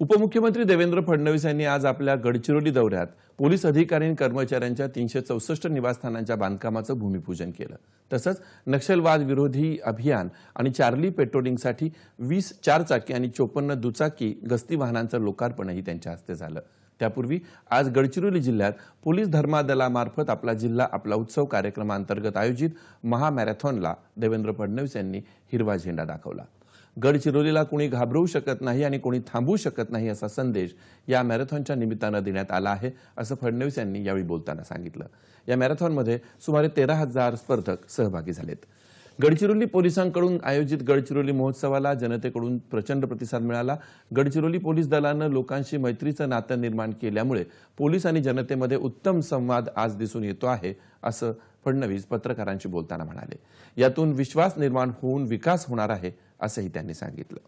उपमुख्यमंत्री देवेंद्र फडणवीस यांनी आज आपल्या गडचिरोली दौऱ्यात पोलीस अधिकारी आणि कर्मचाऱ्यांच्या तीनशे चौसष्ट निवासस्थानांच्या बांधकामाचं भूमिपूजन केलं. तसंच नक्षलवाद विरोधी अभियान आणि चार्ली पेट्रोलिंगसाठी वीस चारचाकी आणि चोपन्न दुचाकी गस्ती वाहनांचं लोकार्पणही त्यांच्या हस्ते झालं. त्यापूर्वी आज गडचिरोली जिल्ह्यात पोलीस धर्मादलामार्फत आपला जिल्हा आपला उत्सव कार्यक्रमांतर्गत आयोजित महामॅरेथॉनला देवेंद्र फडणवीस यांनी हिरवा झेंडा दाखवला. गडचिरोलीला कोणी घाबरवू शकत नाही आणि कोणी थांबवू शकत नाही असा संदेश या मॅरेथॉनच्या निमित्तानं देण्यात आला आहे असं फडणवीस यांनी यावेळी बोलताना सांगितलं. या मॅरेथॉनमध्ये सुमारे तेरा हजार स्पर्धक सहभागी झालेत. गडचिरोली पोलिसांकडून आयोजित गडचिरोली महोत्सवाला जनतेकडून प्रचंड प्रतिसाद मिळाला. गडचिरोली पोलीस दलानं लोकांशी मैत्रीचं नातं निर्माण केल्यामुळे पोलीस आणि जनतेमध्ये उत्तम संवाद आज दिसून येतो आहे असं फडणवीस पत्रकारांशी बोलताना म्हणाले. यातून विश्वास निर्माण होऊन विकास होणार आहे असंही त्यांनी सांगितलं.